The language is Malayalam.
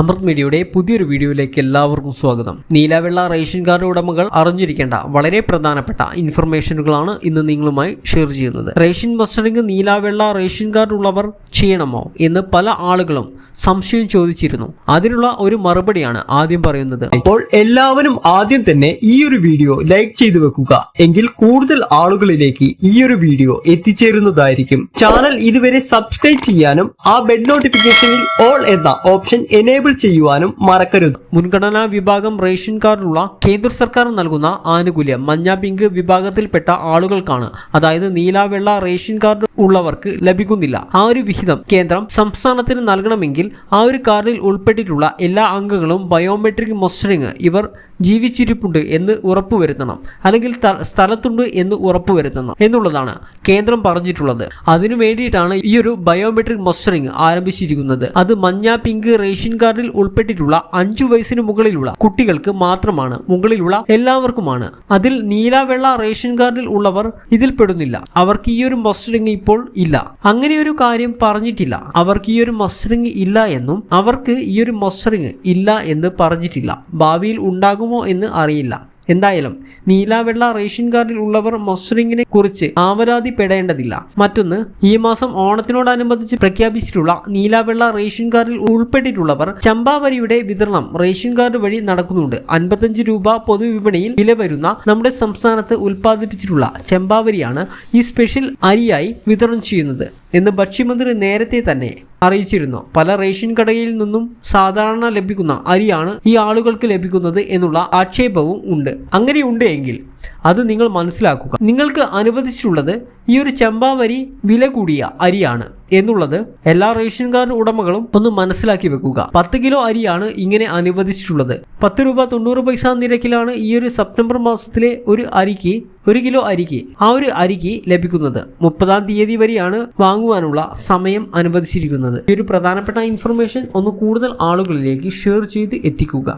അമൃത് മീഡിയയുടെ പുതിയൊരു വീഡിയോയിലേക്ക് എല്ലാവർക്കും സ്വാഗതം. നീലവെള്ള റേഷൻ കാർഡ് ഉടമകൾ അറിഞ്ഞിരിക്കേണ്ട വളരെ പ്രധാനപ്പെട്ട ഇൻഫർമേഷനുകളാണ് ഇന്ന് നിങ്ങളുമായി ഷെയർ ചെയ്യുന്നത്. റേഷൻ മസ്റ്ററിംഗ് നീലവെള്ള റേഷൻ കാർഡ് ഉള്ളവർ ചെയ്യണമോ എന്ന് പല ആളുകളും സംശയം ചോദിച്ചിരുന്നു. അതിനുള്ള ഒരു മറുപടിയാണ് ആദ്യം പറയുന്നത്. അപ്പോൾ എല്ലാവരും ആദ്യം തന്നെ ഈ ഒരു വീഡിയോ ലൈക്ക് ചെയ്തു വെക്കുക. എങ്കിൽ കൂടുതൽ ആളുകളിലേക്ക് ഈ ഒരു വീഡിയോ എത്തിച്ചേരുന്നതായിരിക്കും. ചാനൽ ഇതുവരെ സബ്സ്ക്രൈബ് ചെയ്യാനും ആ ബെഡ് നോട്ടിഫിക്കേഷനിൽ ഓൾ എന്ന ഓപ്ഷൻ എനേബിൾ ചെയ്യുവാനും മറക്കരുത്. മുൻഗണനാ വിഭാഗം റേഷൻ കാർഡുള്ള കേന്ദ്ര സർക്കാർ നൽകുന്ന ആനുകൂല്യം മഞ്ഞ പിങ്ക് വിഭാഗത്തിൽപ്പെട്ട ആളുകൾക്കാണ്. അതായത് നീല വെള്ള റേഷൻ കാർഡ് ഉള്ളവർക്ക് ലഭിക്കുന്നില്ല. ആ ഒരു വിഹിതം കേന്ദ്രം സംസ്ഥാനത്തിന് നൽകണമെങ്കിൽ ആ ഒരു കാർഡിൽ ഉൾപ്പെട്ടിട്ടുള്ള എല്ലാ അംഗങ്ങളും ബയോമെട്രിക് മൊസ്റ്ററിങ് ഇവർ ജീവിച്ചിരിപ്പുണ്ട് എന്ന് ഉറപ്പുവരുത്തണം. അല്ലെങ്കിൽ സ്ഥലത്തുണ്ട് എന്ന് ഉറപ്പുവരുത്തണം എന്നുള്ളതാണ് കേന്ദ്രം പറഞ്ഞിട്ടുള്ളത്. അതിനു വേണ്ടിയിട്ടാണ് ഈ ഒരു ബയോമെട്രിക് മൊസ്റ്ററിങ് ആരംഭിച്ചിരിക്കുന്നത്. അത് മഞ്ഞ പിങ്ക് റേഷൻ കാർഡിൽ ഉൾപ്പെട്ടിട്ടുള്ള അഞ്ചു വയസ്സിന് മുകളിലുള്ള കുട്ടികൾക്ക് മാത്രമാണ് മുകളിലുള്ള എല്ലാവർക്കുമാണ്. അതിൽ നീല വെള്ള റേഷൻ കാർഡിൽ ഉള്ളവർ ഇതിൽ പെടുന്നില്ല. അവർക്ക് ഈ ഒരു മസ്റ്ററിങ് ഇപ്പോൾ ഇല്ല. അങ്ങനെ ഒരു കാര്യം പറഞ്ഞിട്ടില്ല. അവർക്ക് ഈ ഒരു മസ്റ്ററിങ് ഇല്ല എന്നും അവർക്ക് ഈ ഒരു മസ്റ്ററിങ് ഇല്ല എന്ന് പറഞ്ഞിട്ടില്ല. ഭാവിയിൽ ഉണ്ടാകുമോ എന്ന് അറിയില്ല. എന്തായാലും നീലാവെള്ള റേഷൻ കാർഡിൽ ഉള്ളവർ മസ്റ്ററിങ്ങിനെ കുറിച്ച് ആവരാതിപ്പെടേണ്ടതില്ല മറ്റൊന്ന് ഈ മാസം ഓണത്തിനോടനുബന്ധിച്ച് പ്രഖ്യാപിച്ചിട്ടുള്ള നീലാവെള്ള റേഷൻ കാർഡിൽ ഉൾപ്പെട്ടിട്ടുള്ളവർ ചമ്പാവരിയുടെ വിതരണം റേഷൻ കാർഡ് വഴി നടക്കുന്നുണ്ട്. അൻപത്തഞ്ച് രൂപ പൊതുവിപണിയിൽ വില വരുന്ന നമ്മുടെ സംസ്ഥാനത്ത് ഉൽപ്പാദിപ്പിച്ചിട്ടുള്ള ചമ്പാവരിയാണ് ഈ സ്പെഷ്യൽ അരിയായി വിതരണം ചെയ്യുന്നത്. എന്ന് ഭക്ഷ്യമന്ത്രി നേരത്തെ തന്നെ അറിയിച്ചിരുന്നു. പല റേഷൻ കടയിൽ നിന്നും സാധാരണ ലഭിക്കുന്ന അരിയാണ് ഈ ആളുകൾക്ക് ലഭിക്കുന്നത് എന്നുള്ള ആക്ഷേപവും ഉണ്ട്. അങ്ങനെയുണ്ട് എങ്കിൽ അത് നിങ്ങൾ മനസ്സിലാക്കുക. നിങ്ങൾക്ക് അനുവദിച്ചിട്ടുള്ളത് ഈ ഒരു ചെമ്പാവരി വില കൂടിയ അരിയാണ് എന്നുള്ളത് എല്ലാ റേഷൻ കാർഡ് ഉടമകളും ഒന്ന് മനസ്സിലാക്കി വെക്കുക. പത്ത് കിലോ അരിയാണ് ഇങ്ങനെ അനുവദിച്ചിട്ടുള്ളത്. പത്ത് രൂപ തൊണ്ണൂറ് പൈസ നിരക്കിലാണ് ഈ ഒരു സെപ്റ്റംബർ മാസത്തിലെ ഒരു അരിക്ക് ഒരു കിലോ അരിക്ക് ആ ഒരു അരിക്ക് ലഭിക്കുന്നത്. മുപ്പതാം തീയതി വരെയാണ് വാങ്ങുവാനുള്ള സമയം അനുവദിച്ചിരിക്കുന്നത്. ഈ ഒരു പ്രധാനപ്പെട്ട ഇൻഫർമേഷൻ ഒന്ന് കൂടുതൽ ആളുകളിലേക്ക് ഷെയർ ചെയ്ത് എത്തിക്കുക.